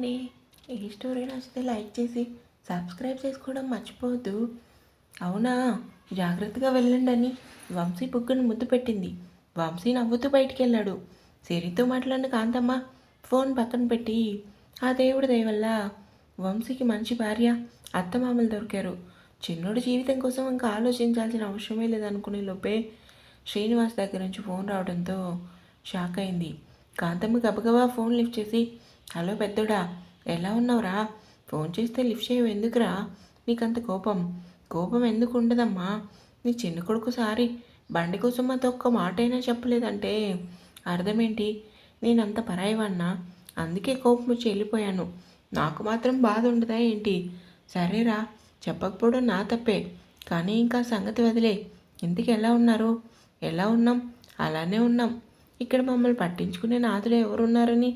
అండి. ఈ స్టోరీ నచ్చితే లైక్ చేసి సబ్స్క్రైబ్ చేసుకోవడం మర్చిపోవద్దు. అవునా? జాగ్రత్తగా వెళ్ళండి అని వంశీ బుగ్గను ముద్దు పెట్టింది. వంశీ నవ్వుతూ బయటికి వెళ్ళాడు సిరితో మాట్లాడిన కాంతమ్మ ఫోన్ పక్కన పెట్టి ఆ దేవుడి దయవల్ల వంశీకి మంచి భార్య అత్తమామలు దొరికారు. చిన్నోడి జీవితం కోసం ఇంకా ఆలోచించాల్సిన అవసరమే లేదనుకునే లోపే శ్రీనివాస్ దగ్గర నుంచి ఫోన్ రావడంతో షాక్ అయింది. కాంతమ్మ గబగబా ఫోన్ లిఫ్ట్ చేసి హలో పెద్దోడా ఎలా ఉన్నావురా? ఫోన్ చేస్తే లిఫ్ట్ చేయవు ఎందుకురా? నీకంత కోపం. కోపం ఎందుకు ఉండదమ్మా? నీ చిన్న కొడుకు సారి. బండి కోసం మాతో ఒక్క మాట అయినా చెప్పలేదంటే అర్థమేంటి? నేనంత పరాయివన్నా అందుకే కోపం వచ్చి వెళ్ళిపోయాను. నాకు మాత్రం బాధ ఉండదా ఏంటి? సరేరా చెప్పకపోవడం నా తప్పే. కానీ ఇంకా సంగతి వదిలే. ఇంతకు ఎలా ఉన్నారు? ఎలా ఉన్నాం? అలానే ఉన్నాం. ఇక్కడ మమ్మల్ని పట్టించుకునే నాదుడు ఎవరున్నారని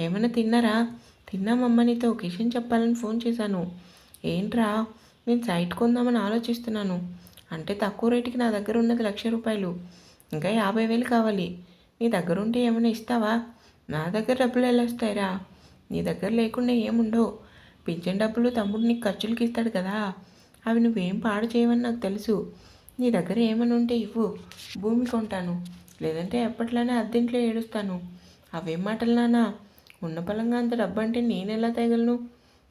ఏమైనా తిన్నారా? తిన్నామమ్మ నీతో కిషన్ చెప్పాలని ఫోన్ చేశాను. ఏంట్రా? నేను సైట్ కొందామని ఆలోచిస్తున్నాను. అంటే తక్కువ రేటుకి నా దగ్గర ఉన్నది లక్ష రూపాయలు. ఇంకా యాభై వేలు కావాలి. నీ దగ్గర ఉంటే ఏమైనా ఇస్తావా? నా దగ్గర డబ్బులు ఎలా వస్తాయిరా? నీ దగ్గర లేకుండా ఏముండవు. పింఛన్ డబ్బులు తమ్ముడు నీకు ఖర్చులకి ఇస్తాడు కదా. అవి నువ్వేం పాడు చేయవని నాకు తెలుసు. నీ దగ్గర ఏమైనా ఉంటే ఇవ్వు. భూమి కొంటాను. లేదంటే ఎప్పట్లానే అద్దెంట్లో ఏడుస్తాను. అవేం మాటలు నానా ఉన్న పలంగా అంత డబ్బు అంటే నేను ఎలా తేగలను?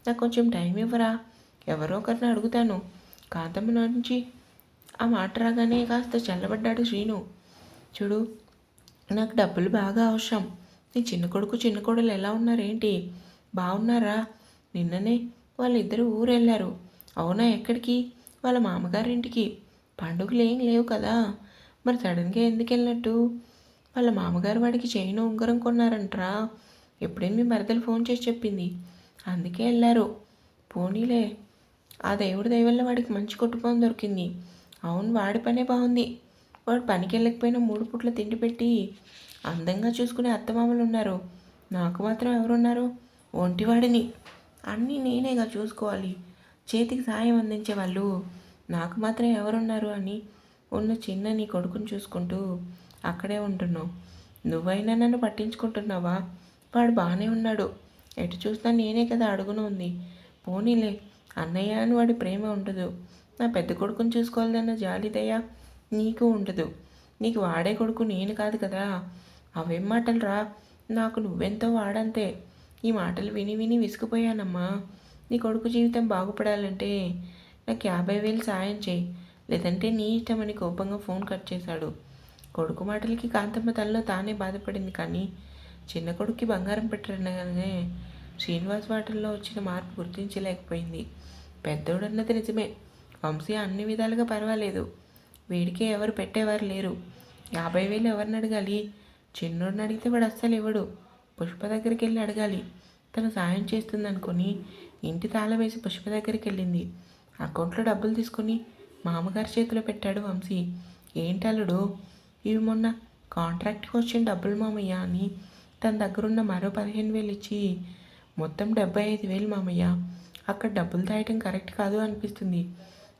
నాకు కొంచెం టైం ఇవ్వరా? ఎవరో ఒకరిని అడుగుతాను. కాంతమ్మ నుంచి ఆ మాట రాగానే కాస్త చల్లబడ్డాడు శ్రీను. చూడు నాకు డబ్బులు బాగా అవసరం. నీ చిన్న కొడుకు చిన్న కొడులు ఎలా ఉన్నారేంటి? బాగున్నారా నిన్ననే వాళ్ళిద్దరూ ఊరు వెళ్ళారు అవునా ఎక్కడికి? వాళ్ళ మామగారింటికి. పండుగలు ఏం లేవు కదా. మరి సడన్గా ఎందుకు వెళ్ళినట్టు వాళ్ళ మామగారు వాడికి చైన్ ఉంగరం కొన్నారంట్రా. ఎప్పుడైనా మీ మరదలు ఫోన్ చేసి చెప్పింది? అందుకే వెళ్ళారు పోనీలే. ఆ దేవుడి దయవల్ల వాడికి మంచి కుటుంబం దొరికింది. అవును వాడి పనే బాగుంది. వాడు పనికి వెళ్ళకపోయినా మూడు పుట్ల తిండి పెట్టి అందంగా చూసుకునే అత్తమామలు ఉన్నారు. నాకు మాత్రం ఎవరున్నారు? ఒంటివాడిని. అన్నీ నేనేగా చూసుకోవాలి. చేతికి సాయం అందించే వాళ్ళు నాకు మాత్రం ఎవరున్నారు అని ఉన్న చిన్న నీ కొడుకుని చూసుకుంటూ అక్కడే ఉంటున్నావు. నువ్వైనా నన్ను పట్టించుకుంటున్నావా? వాడు బాగానే ఉన్నాడు. ఎటు చూసినా నేనే కదా అడుగును ఉంది. పోనీలే అన్నయ్య అని వాడి ప్రేమ ఉండదు. నా పెద్ద కొడుకుని చూసుకోవాలన్న జాలిదయ నీకు ఉండదు. నీకు వాడే కొడుకు నేను కాదు కదా. అవేం మాటలు రా? నాకు నువ్వెంతో వాడంతే. ఈ మాటలు విని విని విసిగిపోయానమ్మా. నీ కొడుకు జీవితం బాగుపడాలంటే నాకు యాభై వేలు సాయం చేయి. లేదంటే నీ ఇష్టమని కోపంగా ఫోన్ కట్ చేశాడు. కొడుకు మాటలకి కాంతమ్మ తనలో తానే బాధపడింది కానీ చిన్న కొడుక్కి బంగారం పెట్టరనగానే శ్రీనివాస్ వాటల్లో వచ్చిన మార్పు గుర్తించలేకపోయింది. పెద్దోడన్నది నిజమే. వంశీ అన్ని విధాలుగా పర్వాలేదు. వీడికి ఎవరు పెట్టేవారు లేరు. యాభై వేలు ఎవరిని అడగాలి? చిన్నోడిని అడిగితే వాడు అస్సలు ఇవ్వడు. పుష్ప దగ్గరికి వెళ్ళి అడగాలి. తను సాయం చేస్తుందనుకొని ఇంటి తాళం వేసి పుష్ప దగ్గరికి వెళ్ళింది అకౌంట్లో డబ్బులు తీసుకొని మామగారి చేతిలో పెట్టాడు వంశీ. ఏంటల్లుడు ఇవి మొన్న కాంట్రాక్ట్కి వచ్చిన డబ్బులు మామయ్య అని తన దగ్గరున్న మరో పదిహేను వేలు ఇచ్చి మొత్తం డెబ్బై ఐదు వేలు మామయ్య. అక్కడ డబ్బులు దాయటం కరెక్ట్ కాదు అనిపిస్తుంది.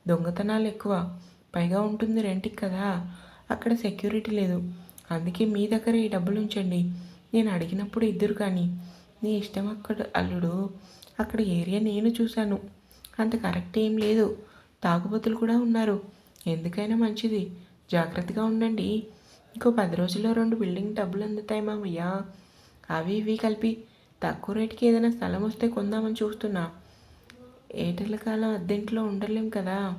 దొంగతనాలు ఎక్కువ. పైగా ఉంటుంది రెంట్కి కదా. అక్కడ సెక్యూరిటీ లేదు. అందుకే మీ దగ్గర ఈ డబ్బులు ఉంచండి. నేను అడిగినప్పుడు ఇద్దరు కానీ నీ ఇష్టం అక్కడ అల్లుడు. అక్కడ ఏరియా నేను చూశాను. అంత కరెక్ట్ ఏం లేదు. తాగుబోతులు కూడా ఉన్నారు. ఎందుకైనా మంచిది. జాగ్రత్తగా ఉండండి. ఇంకో పది రోజుల్లో రెండు బిల్డింగ్ డబ్బులు అందుతాయి మామయ్య. అవి ఇవి కలిపి తక్కువ రేటుకి ఏదైనా స్థలం వస్తే కొందామని చూస్తున్నా. ఏటల కాలం అద్దెంట్లో ఉండలేం కదా.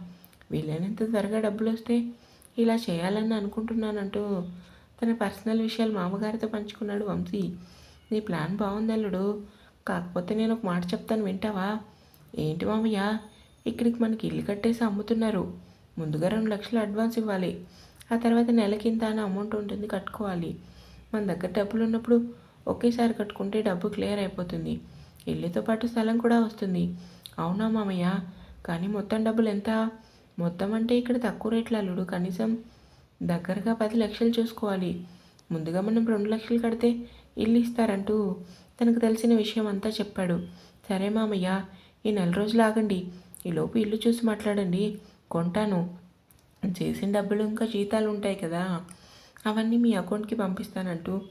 వీలైనంత త్వరగా డబ్బులు వస్తే ఇలా చేయాలని అనుకుంటున్నానంటూ తన పర్సనల్ విషయాలు మామగారితో పంచుకున్నాడు వంశీ. నీ ప్లాన్ బాగుంది అల్లుడు. కాకపోతే నేను ఒక మాట చెప్తాను వింటావా? ఏంటి మామయ్య? ఇక్కడికి మనకి ఇల్లు కట్టేసి అమ్ముతున్నారు. ముందుగా రెండు లక్షలు అడ్వాన్స్ ఇవ్వాలి. ఆ తర్వాత నెలకింత అమౌంట్ ఉంటుంది కట్టుకోవాలి. మన దగ్గర డబ్బులు ఉన్నప్పుడు ఒకేసారి కట్టుకుంటే డబ్బు క్లియర్ అయిపోతుంది. ఇల్లుతో పాటు స్థలం కూడా వస్తుంది. అవునా మామయ్య? కానీ మొత్తం డబ్బులు ఎంత? మొత్తం అంటే ఇక్కడ తక్కువ రేట్లు అల్లుడు. కనీసం దగ్గరగా పది లక్షలు చూసుకోవాలి. ముందుగా మనం రెండు లక్షలు కడితే ఇల్లు ఇస్తారంటూ తనకు తెలిసిన విషయం అంతా చెప్పాడు. సరే మామయ్య ఈ నెల రోజులు ఆగండి. ఈలోపు ఇల్లు చూసి మాట్లాడండి. కొంటాను. చేసిన డబ్బులు ఇంకా జీతాలు ఉంటాయి కదా. అవన్నీ మీ అకౌంట్కి పంపిస్తానంటూ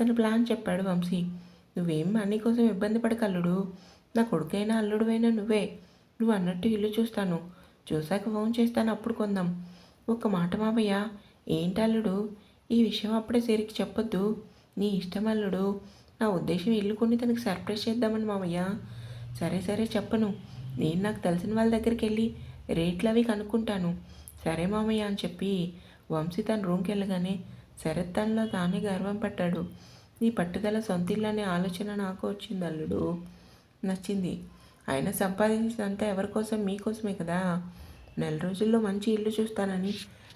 తన ప్లాన్ చెప్పాడు వంశీ. నువ్వేం మనీ కోసం ఇబ్బంది పడక అల్లుడు నా కొడుకైనా అల్లుడువైనా నువ్వే. నువ్వు అన్నట్టు ఇల్లు చూస్తాను. చూశాక ఫోన్ చేస్తాను అప్పుడు కొందాం. ఒక్క మాట మావయ్య. ఏంటి అల్లుడు? ఈ విషయం అప్పుడే సేరికి చెప్పొద్దు. నీ ఇష్టం అల్లుడు. నా ఉద్దేశం ఇల్లు కొన్ని తనకి సర్ప్రైజ్ చేద్దామని మామయ్య సరే సరే చెప్పను. నేను నాకు తెలిసిన వాళ్ళ దగ్గరికి వెళ్ళి రేట్లు అవి కనుక్కుంటాను. సరే మామయ్య అని చెప్పి వంశీ తన రూమ్కి వెళ్ళగానే శరత్ తనలో తానే గర్వం పట్టాడు నీ పట్టుదల సొంత అనే ఆలోచన నాకు వచ్చింది అల్లుడు. నచ్చింది. ఆయన సంపాదించినంత ఎవరి కోసం మీకోసమే కదా? నెల రోజుల్లో మంచి ఇల్లు చూస్తానని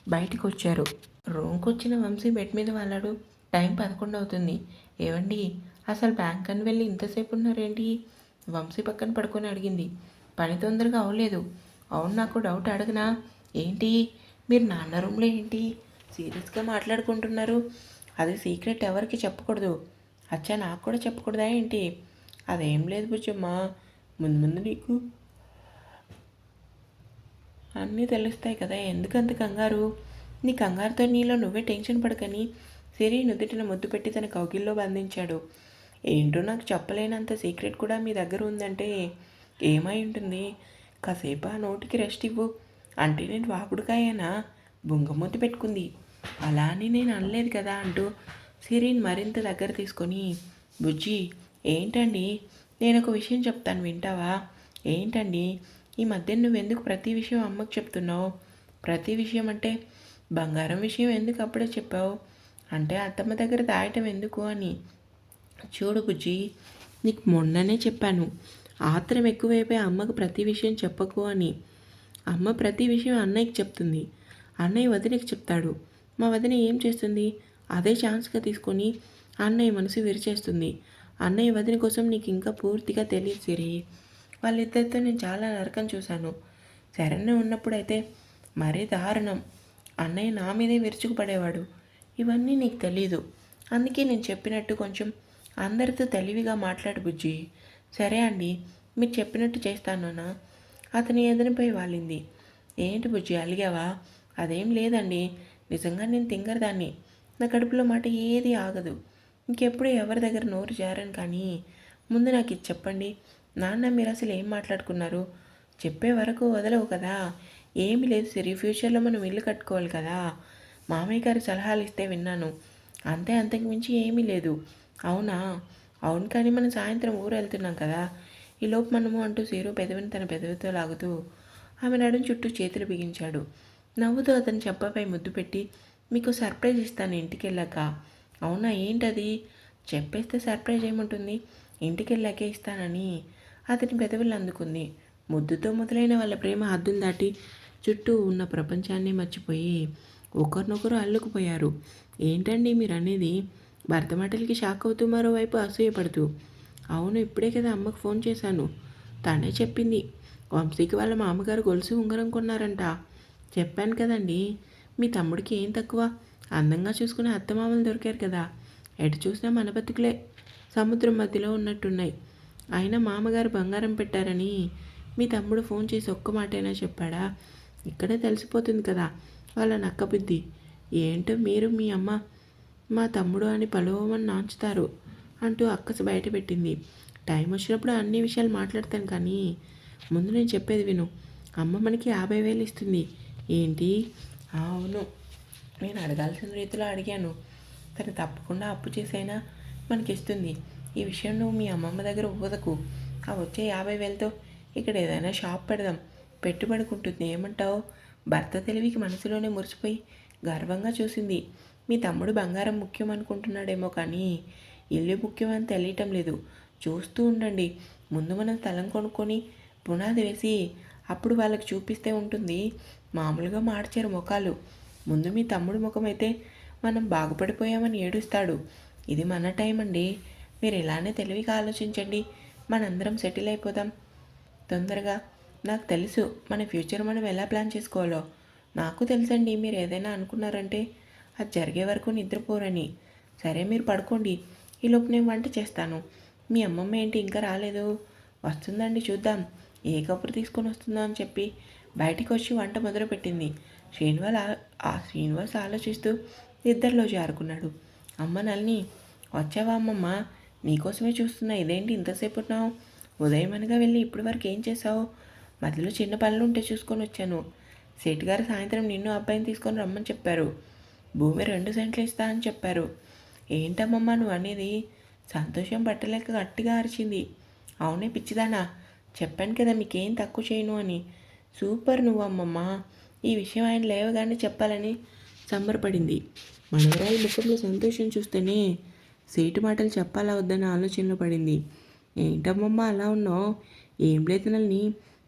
బయటికి వచ్చారు రూమ్కి వచ్చిన వంశీ బెడ్ మీద వాళ్ళాడు టైం పదకొండు అవుతుంది ఏవండి? అసలు బ్యాంక్ అని వెళ్ళి ఇంతసేపు ఉన్నారేంటి వంశీ పక్కన పడుకొని అడిగింది. పని తొందరగా అవ్వలేదు. అవును నాకు డౌట్ అడగనా? ఏంటి? మీరు నాన్న రూమ్లో ఏంటి? సీరియస్గా మాట్లాడుకుంటున్నారు. అది సీక్రెట్ ఎవరికి చెప్పకూడదు. అచ్చా నాకు కూడా చెప్పకూడదా ఏంటి? అదేం లేదు బుజ్జమ్మ. ముందు ముందు నీకు అన్నీ తెలుస్తాయి కదా ఎందుకంత కంగారు? నీ కంగారుతో నీలో నువ్వే టెన్షన్ పడకని సిరి నుదుటిన ముద్దు పెట్టి తన కౌగిల్లో బంధించాడు. ఏంటో నాకు చెప్పలేనంత సీక్రెట్ కూడా మీ దగ్గర ఉందంటే ఏమై ఉంటుంది? కాసేపు ఆ నోటికి రెస్ట్ ఇవ్వు. అంటే నేను వాకుడుకాయనా బుంగమూతి పెట్టుకుంది. అలా అని నేను అనలేదు కదా అంటూ సిరిని మరింత దగ్గర తీసుకొని బుజ్జి ఏంటండి? నేను ఒక విషయం చెప్తాను వింటావా? ఏంటండి? ఈ మధ్య నువ్వెందుకు ప్రతి విషయం అమ్మకు చెప్తున్నావు? ప్రతి విషయం అంటే బంగారం విషయం ఎందుకు అప్పుడే చెప్పావు? అంటే అత్తమ్మ దగ్గర దాయటం ఎందుకు అని. చూడు బుజ్జి నీకు మొన్ననే చెప్పాను ఆత్రం ఎక్కువైపోయి అమ్మకు ప్రతి విషయం చెప్పకు అని. అమ్మ ప్రతి విషయం అన్నయ్యకి చెప్తుంది. అన్నయ్య వదిలికి చెప్తాడు. మా వదిన ఏం చేస్తుంది? అదే ఛాన్స్గా తీసుకొని అన్నయ్య మనసు విరిచేస్తుంది. అన్నయ్య వదిన కోసం నీకు ఇంకా పూర్తిగా తెలియదు సిరి. వాళ్ళిద్దరితో నేను చాలా నరకం చూశాను. శరణ్య ఉన్నప్పుడైతే మరీ దారుణం. అన్నయ్య నా మీదే విరుచుకుపడేవాడు. ఇవన్నీ నీకు తెలీదు. అందుకే నేను చెప్పినట్టు కొంచెం అందరితో తెలివిగా మాట్లాడు బుజ్జి. సరే అండి మీరు చెప్పినట్టు చేస్తాను అతని ఎదురుపై వాలింది. ఏంటి బుజ్జి అలిగావా? అదేం లేదండి. నిజంగా నేను తింగరదాన్ని నా కడుపులో మాట ఏది ఆగదు. ఇంకెప్పుడు ఎవరి దగ్గర నోరు జారను కానీ ముందు నాకు ఇది చెప్పండి. నాన్న మీరు అసలు ఏం మాట్లాడుకున్నారు? చెప్పే వరకు వదలవు కదా. ఏమీ లేదు సిరి ఫ్యూచర్లో మనం ఇల్లు కట్టుకోవాలి కదా. మామయ్య గారు సలహాలు ఇస్తే విన్నాను. అంతే అంతకు మించి ఏమీ లేదు. అవునా? అవును కానీ మనం సాయంత్రం ఊరు వెళ్తున్నాం కదా. ఈలోపు మనము అంటూ సీరు పెదవిని తన పెదవితో లాగుతూ ఆమె నడుం చుట్టూ చేతులు బిగించాడు. నవ్వుతూ అతని చెప్పపై ముద్దు పెట్టి మీకు సర్ప్రైజ్ ఇస్తాను ఇంటికి వెళ్ళాక అవునా ఏంటది? చెప్పేస్తే సర్ప్రైజ్ ఏముంటుంది? ఇంటికి వెళ్ళాకే ఇస్తానని. అతని పెదవులు అందుకుంది. ముద్దుతో మొదలైన వాళ్ళ ప్రేమ హద్దులు దాటి చుట్టూ ఉన్న ప్రపంచాన్ని మర్చిపోయి ఒకరినొకరు అల్లుకుపోయారు. ఏంటండి మీరు అనేది భర్త మాటలకి షాక్ అవుతూ మరోవైపు అసూయపడుతూ అవును ఇప్పుడే కదా అమ్మకు ఫోన్ చేశాను. తనే చెప్పింది. వంశీకి వాళ్ళ మామగారు గొలుసు ఉంగరం కొన్నారంట. చెప్పాను కదండి. మీ తమ్ముడికి ఏం తక్కువ? అందంగా చూసుకునే అత్తమామలు దొరికారు కదా. ఎటు చూసినా మన బతుకులే. సముద్రం మధ్యలో ఉన్నట్టున్నాయి. అయినా మామగారు బంగారం పెట్టారని. మీ తమ్ముడు ఫోన్ చేసి ఒక్క మాటైనా చెప్పాడా? ఇక్కడే తెలిసిపోతుంది కదా వాళ్ళ నక్కబుద్ధి ఏంటో మీరు మీ అమ్మ మా తమ్ముడు అని పలువమని నాంచుతారు అంటూ అక్కసు బయట పెట్టింది. టైం వచ్చినప్పుడు అన్ని విషయాలు మాట్లాడతాను కానీ ముందు నేను చెప్పేది విను. అమ్మ మనకి యాభై వేలు ఇస్తుంది. ఏంటి? అవును. నేను అడగాల్సిన రీతిలో అడిగాను. తను తప్పకుండా అప్పు చేసైనా మనకి ఇస్తుంది ఈ విషయం నువ్వు మీ అమ్మమ్మ దగ్గర వదకు ఆ వచ్చే యాభై వేలతో ఇక్కడ ఏదైనా షాప్ పెడదాం. పెట్టుబడుకుంటుంది ఏమంటావు? భర్త తెలివికి మనసులోనే మురిసిపోయి గర్వంగా చూసింది. మీ తమ్ముడు బంగారం ముఖ్యం అనుకుంటున్నాడేమో కానీ ఇల్లు అని తెలియటం లేదు. చూస్తూ ఉండండి. ముందు మనం స్థలం కొనుక్కొని పునాది వేసి అప్పుడు వాళ్ళకి చూపిస్తే ఉంటుంది. మామూలుగా మార్చారు ముఖాలు. ముందు మీ తమ్ముడు ముఖం అయితే మనం బాగుపడిపోయామని ఏడుస్తాడు. ఇది మన టైం అండి. మీరు ఇలానే తెలివిగా ఆలోచించండి. మనందరం సెటిల్ అయిపోదాం. తొందరగా. నాకు తెలుసు మన ఫ్యూచర్ మనం ఎలా ప్లాన్ చేసుకోవాలో. నాకు తెలుసండి మీరు ఏదైనా అనుకున్నారంటే అది జరిగే వరకు నిద్రపోరని. సరే మీరు పడుకోండి. ఈలోపు నేను వంట చేస్తాను. మీ అమ్మమ్మ ఏంటి ఇంకా రాలేదు? వస్తుందండి చూద్దాం. ఏ కబురు తీసుకొని వస్తుందో అని చెప్పి బయటికి వచ్చి వంట మొదలుపెట్టింది. శ్రీనివాస్ ఆ- శ్రీనివాస్ ఆలోచిస్తూ నిద్రలో జారుకున్నాడు. అమ్మ నల్ని వచ్చావా అమ్మమ్మ? నీకోసమే చూస్తున్నా. ఇదేంటి ఇంతసేపు ఉన్నావు? ఉదయం అనగా వెళ్ళి ఇప్పటి వరకు ఏం చేసావు మధ్యలో చిన్న పనులు ఉంటే చూసుకొని వచ్చాను. సేటు గారు సాయంత్రం నిన్ను అబ్బాయిని తీసుకొని రమ్మని చెప్పారు. భూమి రెండు సెంట్లు ఇస్తా అని చెప్పారు. ఏంటమ్మమ్మ నువ్వు అనేది? సంతోషం పట్టలేక గట్టిగా అరిచింది. అవునే పిచ్చిదానా. చెప్పాను కదా మీకేం తక్కువ చేయను అని. సూపర్ నువ్వు అమ్మమ్మ ఈ విషయం ఆయన లేవగానే చెప్పాలని సంబరపడింది. మనవరాలి ముఖంలో సంతోషం చూస్తేనే సేటు మాటలు చెప్పాలా వద్దన్న ఆలోచనలో పడింది. ఏంటమ్మమ్మ అలా ఉన్నావు? ఏం లేదు నల్ని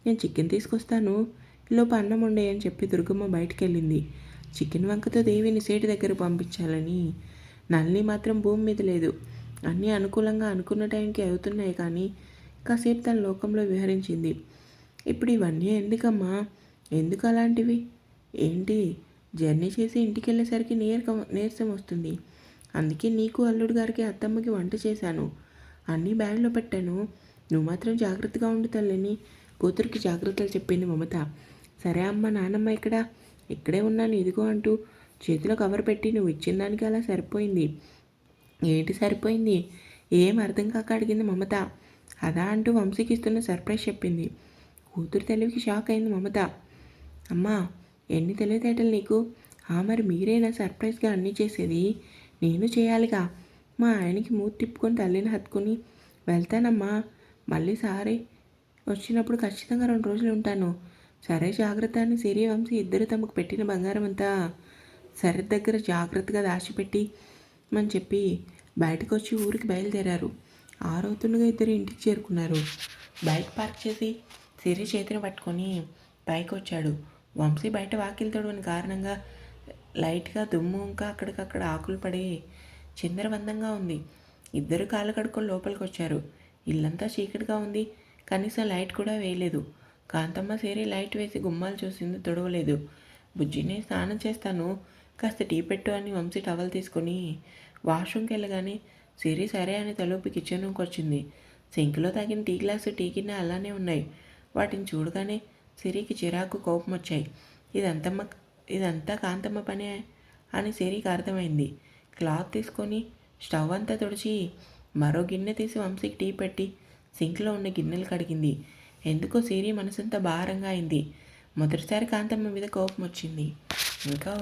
నేను చికెన్ తీసుకొస్తాను. ఈలోపు అన్నం ఉండే అని చెప్పి దుర్గమ్మ బయటికి వెళ్ళింది చికెన్ వంకతో దేవిని సేటు దగ్గర పంపించాలని. నల్ని మాత్రం భూమి మీద లేదు. అన్నీ అనుకూలంగా అనుకున్న టైంకి అవుతున్నాయి కానీ కాసేపు తన లోకంలో విహరించింది. ఇప్పుడు ఇవన్నీ ఎందుకమ్మా? ఎందుకు అలాంటివి? ఏంటి? జర్నీ చేసి ఇంటికి వెళ్ళేసరికి నీరక నీరసం వస్తుంది. అందుకే నీకు అల్లుడు గారికి అత్తమ్మకి వంట చేశాను. అన్నీ బ్యాగ్లో పెట్టాను. నువ్వు మాత్రం జాగ్రత్తగా ఉండు తల్లిని. కూతురికి జాగ్రత్తలు చెప్పింది మమత. సరే అమ్మ నానమ్మ ఇక్కడ? ఇక్కడే ఉన్నాను ఇదిగో అంటూ చేతిలో కవర్ పెట్టి నువ్వు ఇచ్చిన దానికి అలా సరిపోయింది. ఏంటి సరిపోయింది? ఏం అర్థం కాక అడిగింది మమత. అదా అంటూ వంశీకి ఇస్తున్న సర్ప్రైజ్ చెప్పింది. కూతురు తెలివికి షాక్ అయింది మమత. అమ్మా ఎన్ని తెలివితేటలు నీకు? ఆ మరి మీరేనా సర్ప్రైజ్గా అన్నీ చేసేది? నేను చేయాలిగా. మా ఆయనకి మూతి తిప్పుకొని తల్లిని హత్తుకుని వెళ్తానమ్మా. మళ్ళీ సారి. వచ్చినప్పుడు ఖచ్చితంగా రెండు రోజులు ఉంటాను. సరే జాగ్రత్త అని సిరి వంశీ ఇద్దరు తమకు పెట్టిన బంగారం అంతా సరి దగ్గర జాగ్రత్తగా దాచిపెట్టి అని చెప్పి బయటకు వచ్చి ఊరికి బయలుదేరారు. ఆరవుతుండగా ఇద్దరు ఇంటికి చేరుకున్నారు. బైక్ పార్క్ చేసి సిరి చేతిని పట్టుకొని పైకి వచ్చాడు వంశీ బయట వాకిలి అని కారణంగా లైట్గా దుమ్ము ఇంకా అక్కడికక్కడ ఆకులు పడి చిందరవందంగా ఉంది. ఇద్దరు కాళ్ళు కడుక్కొని లోపలికి వచ్చారు ఇల్లంతా చీకటిగా ఉంది. కనీసం లైట్ కూడా వేయలేదు. కాంతమ్మ సేరి లైట్ వేసి గుమ్మాలు చూసింది తొడవలేదు. బుజ్జిని స్నానం చేస్తాను కాస్త టీ పెట్టు అని వంశీ టవల్ తీసుకొని వాష్రూమ్కి వెళ్ళగానే సిరి సరే అని తలుపు కిచెన్ వచ్చింది సింక్లో తాగిన టీ గ్లాసు టీ గిన్నె అలానే ఉన్నాయి. వాటిని చూడగానే సిరికి చిరాకు కోపం వచ్చాయి ఇదంతమ్మ ఇదంతా కాంతమ్మ పనే అని సిరికి అర్థమైంది. క్లాత్ తీసుకొని స్టవ్ అంతా తుడిచి మరో గిన్నె తీసి వంశీకి టీ పెట్టి సింక్లో ఉన్న గిన్నెలు కడిగింది. ఎందుకో సిరి మనసంతా భారంగా అయింది. మొదటిసారి కాంతమ్మ మీద కోపం వచ్చింది ఇంకా